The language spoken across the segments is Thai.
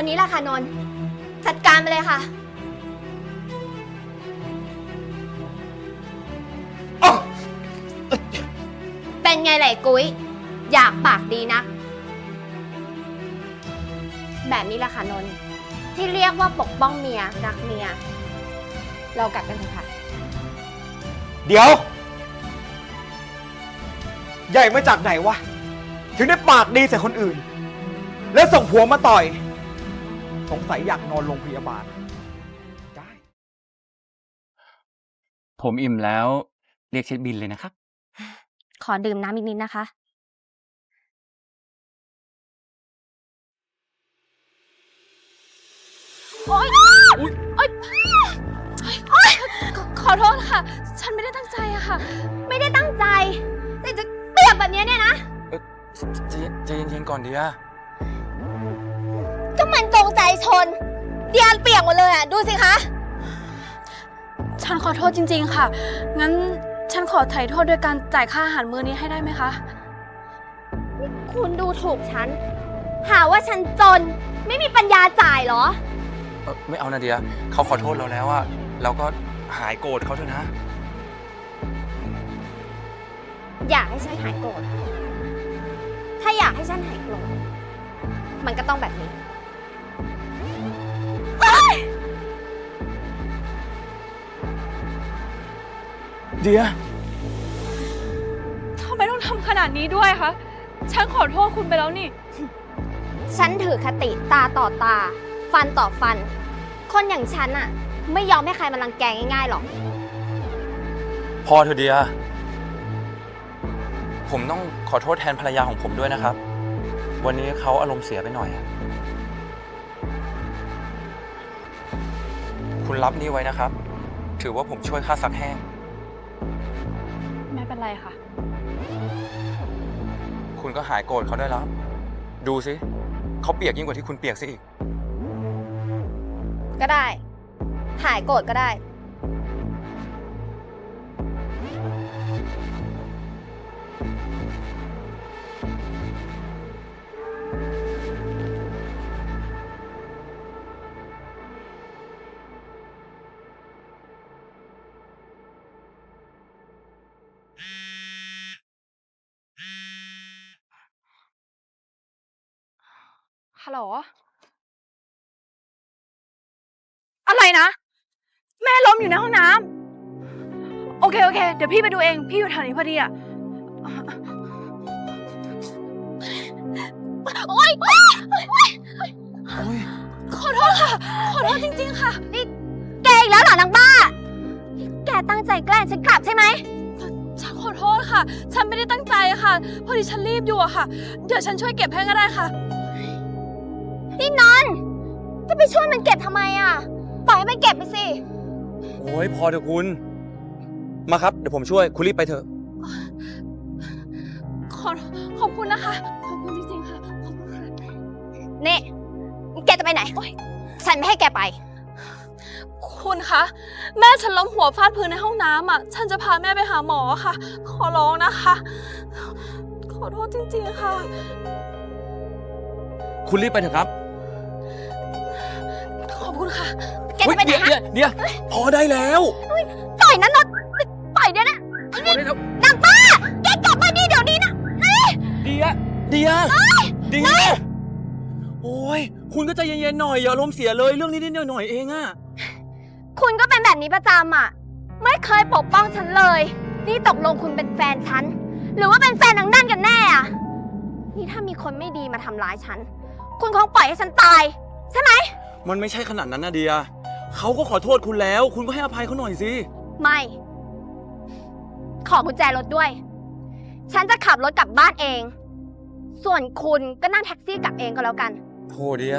คนนี้แหละค่ะนนท์จัดการไปเลยค่ะอ๊ะเป็นไงไหละไอ้กุ้ย อยากปากดีนะ แบบนี้แหละค่ะนนท์ที่เรียกว่าปกป้องเมียรักเมีย เรากลับกันเถอะค่ะ เดี๋ยว ใหญ่มาจากไหนวะ ถึงได้ปากดีใส่คนอื่น แล้วส่งผัวมาต่อย สงสัยอยากนอนโรงพยาบาล ได้ ผมอิ่มแล้วเรียกเช็คบินเลยนะครับ ขอดื่มน้ำอีกนิดนะคะ โอ๊ยโอ๊ยโอ๊ยขอขอโทษค่ะ ฉันไม่ได้ตั้งใจอะค่ะ ไม่ได้ตั้งใจ แต่จะเปียกแบบนี้เนี่ยนะ ใจใจเย็นๆก่อนเดีย ก็มันจงใจชน เดียนเปียกหมดเลยอะ ดูสิคะ ฉันขอโทษจริง ๆ ค่ะ งั้นฉันขอไถ่โทษด้วยการจ่ายค่าอาหารมื้อนี้ให้ได้ไหมคะ คุณดูถูกฉัน หาว่าฉันจน ไม่มีปัญญาจ่ายเหรอ เอ่อไม่เอานะเดียเขาขอโทษเราแล้วอะเราก็หายโกรธเขาเถอะนะ อยากให้ฉันหายโกรธ ถ้าอยากให้ฉันหายโกรธ มันก็ต้องแบบนี้ เดียทำไมต้องทำขนาดนี้ด้วยคะ ฉันขอโทษคุณไปแล้วนี่ ฉันถือคติตาต่อตา ฟันต่อฟัน คนอย่างฉันอะไม่ยอมให้ใครมารังแกง่ายๆหรอก พอเถอะเดีย ผมต้องขอโทษแทนภรรยาของผมด้วยนะครับ วันนี้เขาอารมณ์เสียไปหน่อยอะ คุณรับนี่ไว้นะครับ ถือว่าผมช่วยค่าซักแห้ง ไม่เป็นไรค่ะ คุณก็หายโกรธเขาได้แล้ว ดูสิเขาเปียกยิ่งกว่าที่คุณเปียกซะอีก ก็ได้ หายโกรธก็ได้ ฮัลโหล อะไรนะ แม่ล้มอยู่ในห้องน้ำโอเค โอเค เดี๋ยวพี่ไปดูเอง พี่อยู่แถวนี้พอดีอะโอ๊ยโอ๊ยขอโทษค่ะ ขอโทษจริงๆค่ะแกอีกแล้วเหรอนางบ้าแกตั้งใจแกล้งฉันกลับใช่ไหม ฉันขอโทษค่ะ ฉันไม่ได้ตั้งใจค่ะ พอดีฉันรีบอยู่อะค่ะ เดี๋ยวฉันช่วยเก็บให้ก็ได้ค่ะ นี่นอนจะไปช่วยมันเก็บทำไมอะ ปล่อยให้มันเก็บไปสิ โอ้ยพอเถอะคุณ มาครับ เดี๋ยวผมช่วย คุณรีบไปเถอะ ขอขอบคุณนะคะ ขอบคุณจริงๆค่ะ ขอบคุณค่ะนี่ แกจะไปไหน ฉันไม่ให้แกไป คุณคะ แม่ฉันล้มหัวฟาดพื้นในห้องน้ำอะ ฉันจะพาแม่ไปหาหมอค่ะ ขอร้องนะคะ ขอโทษจริงๆค่ะ คุณรีบไปเถอะครับ ขอบคุณค่ะ แกจะไปไหนเฮ้ยฮะเดี๋ยวเดี๋ยวพอได้แล้วปล่อยนะนนท์ปล่อยเดี๋ยวนะพอได้แล้วนางบ้า แกกลับมานี่เดี๋ยวนี้นะเดียเดียเดียโอ้ยคุณก็ใจเย็นๆหน่อยอย่าอารมณ์เสียเลยเรื่องนี้นิดๆหน่อยๆเองอะคุณก็เป็นแบบนี้ประจำอะ ไม่เคยปกป้องฉันเลย นี่ตกลงคุณเป็นแฟนฉัน หรือว่าเป็นแฟนนางนั่นกันแน่อะ นี่ถ้ามีคนไม่ดีมาทำร้ายฉัน คุณคงปล่อยให้ฉันตาย ใช่ไหม มันไม่ใช่ขนาดนั้นนะเดียเขาก็ขอโทษคุณแล้ว คุณก็ให้อภัยเขาหน่อยสิ ไม่ ขอกุญแจรถด้วย ฉันจะขับรถกลับบ้านเอง ส่วนคุณก็นั่งแท็กซี่กลับเองก็แล้วกันโถเดีย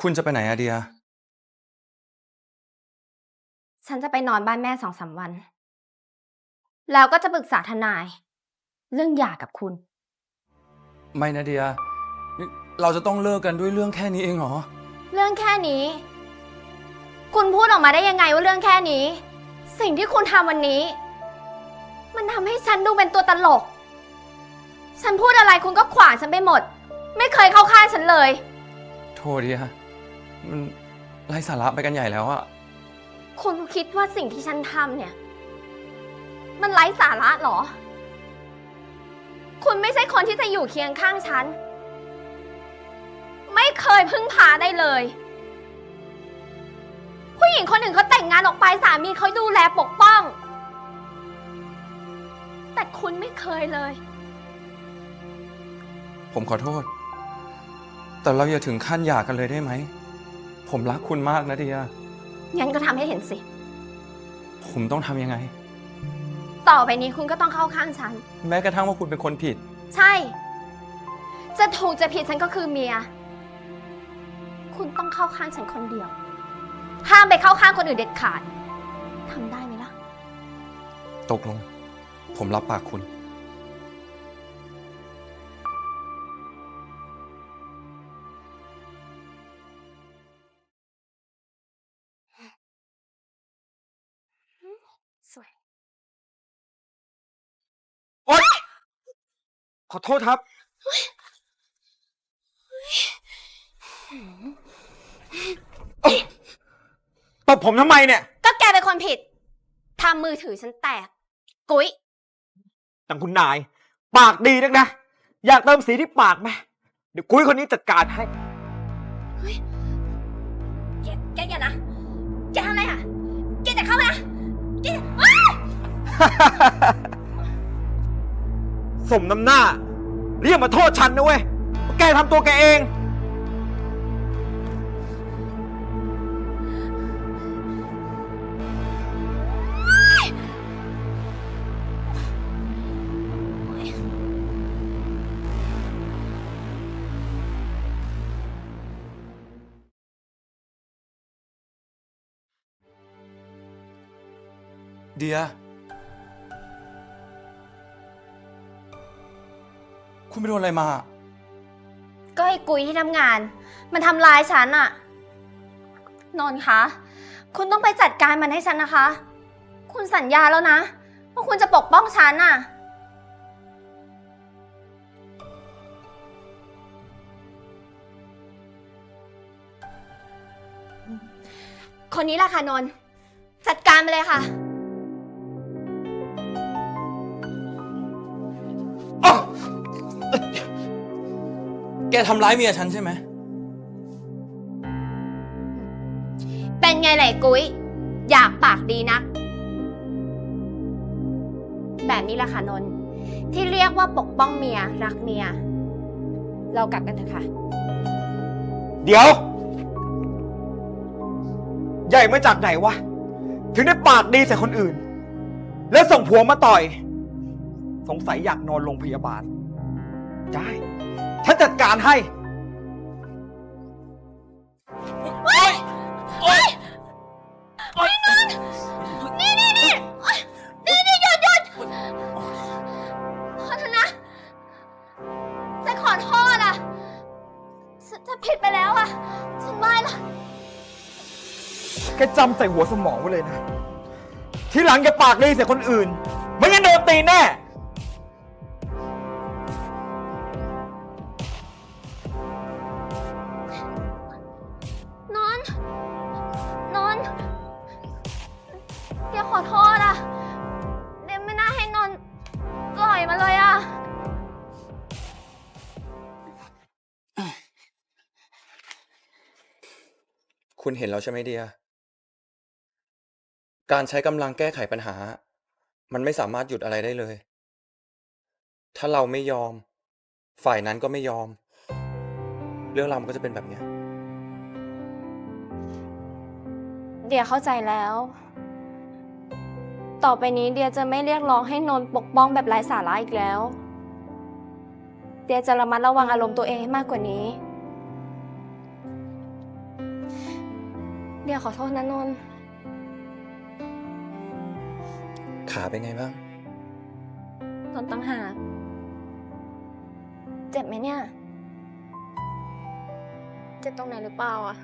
คุณจะไปไหนอะเดีย ฉันจะไปนอนบ้านแม่สองสามวัน แล้วก็จะปรึกษาทนาย เรื่องหย่ากับคุณ ไม่นะเดียนี่เราจะต้องเลิกกันด้วยเรื่องแค่นี้เองเหรอ เรื่องแค่นี้ คุณพูดออกมาได้ยังไงว่าเรื่องแค่นี้ สิ่งที่คุณทำวันนี้ มันทำให้ฉันดูเป็นตัวตลก ฉันพูดอะไรคุณก็ขวางฉันไปหมด ไม่เคยเข้าข้างฉันเลย โทษเดีย มันไร้สาระไปกันใหญ่แล้วอะคุณคิดว่าสิ่งที่ฉันทำเนี่ย มันไร้สาระเหรอ คุณไม่ใช่คนที่จะอยู่เคียงข้างฉัน ไม่เคยพึ่งพาได้เลย ผู้หญิงคนหนึ่งเขาแต่งงานออกไปสามีเขาดูแลปกป้อง แต่คุณไม่เคยเลย ผมขอโทษ แต่เราอย่าถึงขั้นหย่ากันเลยได้ไหม ผมรักคุณมากนะเดีย งั้นก็ทำให้เห็นสิ ผมต้องทำยังไง ต่อไปนี้คุณก็ต้องเข้าข้างฉัน แม้กระทั่งว่าคุณเป็นคนผิด ใช่ จะถูกจะผิดฉันก็คือเมีย คุณต้องเข้าข้างฉันคนเดียว ห้ามไปเข้าข้างคนอื่นเด็ดขาด ทำได้ไหมล่ะ ตกลง ผมรับปากคุณ สวยขอโทษครับ ตบผมทำไมเนี่ย ก็แกเป็นคนผิดทำมือถือฉันแตก กุ๊ย ตังคุณนาย ปากดีนักนะ อยากเติมสีที่ปากไหมเดี๋ยวกุ้ยคนนี้จัดการให้ แกแกอย่านะ แกทำอะไรอะ สมน้ำหน้า เรียกมาโทษฉันนะเว้ยว่าแกทำตัวแกเอง เดีย คุณไปโดนอะไรมา ก็ไอ้กุยที่ทำงาน มันทำร้ายฉันอะนนท์คะ คุณต้องไปจัดการมันให้ฉันนะคะ คุณสัญญาแล้วนะ ว่าคุณจะปกป้องฉันอะคนนี้แหละค่ะนนท์จัดการไปเลยค่ะ กทำร้ายเมียฉันใช่ไหม เป็นไงไหนกุ้ย อยากปากดีนัก แบบนี้แหละค่ะนนท์ที่เรียกว่าปกป้องเมีย รักเมีย เรากลับกันเถอะค่ะ เดี๋ยว ใหญ่มาจากไหนวะ ถึงได้ปากดีใส่คนอื่น แล้วส่งผัวมาต่อย สงสัยอยากนอนโรงพยาบาล ได้ ฉันจัดการให้นี่นี่นี่โอ๊ยนี่นี่หยุดหยุดขอโทษนะจะขอโทษอะฉันจะผิดไปแล้วอะ ฉันไม่ละแกจำใส่หัวสมองไว้เลยนะ ทีหลังแกปากดีใส่คนอื่น ไม่งั้นโดนตีแน่ คุณเห็นแล้วใช่ไหมเดีย การใช้กำลังแก้ไขปัญหา มันไม่สามารถหยุดอะไรได้เลย ถ้าเราไม่ยอม ฝ่ายนั้นก็ไม่ยอม เรื่องราวมันก็จะเป็นแบบเนี้ย เดียเข้าใจแล้ว ต่อไปนี้เดียจะไม่เรียกร้องให้นนท์ปกป้องแบบไร้สาระอีกแล้ว เดียจะระมัดระวังอารมณ์ตัวเองให้มากกว่านี้ เดี๋ยวขอโทษนะนนขาเป็นไงบ้างตอนตั้งหากเจ็บไหมเนี่ย เจ็บตรงไหนหรือเปล่าอะ